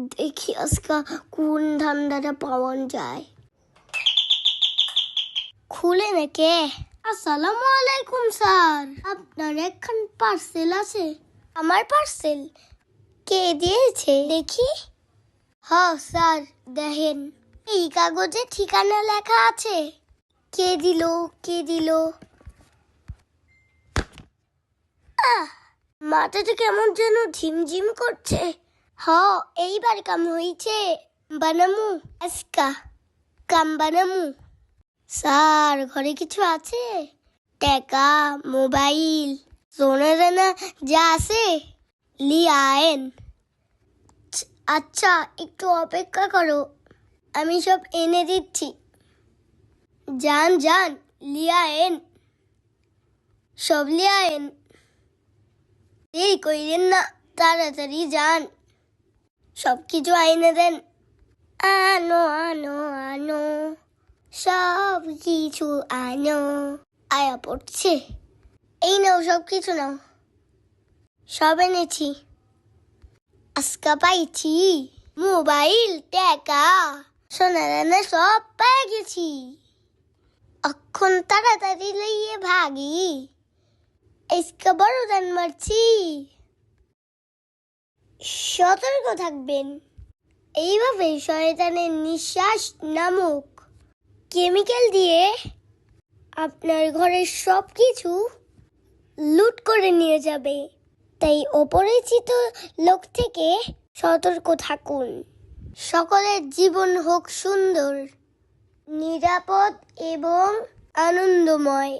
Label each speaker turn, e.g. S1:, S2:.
S1: দেখি আজকে কোন ধান্দাটা পাওয়া যায়। খুলে নাকি আসসালামু আলাইকুম, স্যার। আপনার একখান পার্সেল আছে। আমার পার্সেল কে দিয়েছে, দেখি। হ স্যার, দেখেন। এই কাগজে ঠিকানা লেখা আছে। কে দিল কে দিল? মাথাটা কেমন যেন ঝিমঝিম করছে। হ, এইবার কাম হইছে বানামু, আজকা কাম বানামু। স্যার, ঘরে কিছু আছে? টাকা, মোবাইল সোনা দানা যা আছে লিয়ায়েন আচ্ছা একটু অপেক্ষা করো, আমি সব এনে দিচ্ছি। যান যান লিয়ায়েন সব লিয়ায়েন এই কইলেন না, তাড়াতাড়ি যান। সব কিছু আইনে দেন। আনো আনো আনো সব কিছু আনো। আয়া পড়ছে। এই নাও সব কিছু নাও। সব এনেছি। আজকা পাইছি মোবাইল, টাকা, সোনা সব পেয়ে গেছি। এখন তাড়াতাড়ি লইয়ে ভাগি। আজকে বড় দান মারছি। সতর্ক থাকবেন। এইভাবে শয়তানের নিঃশ্বাস নামক। কেমিক্যাল দিয়ে আপনার ঘরের সব কিছু লুট করে নিয়ে যাবে। তাই অপরিচিত লোক থেকে সতর্ক থাকুন। সকলের জীবন হোক সুন্দর, নিরাপদ এবং আনন্দময়।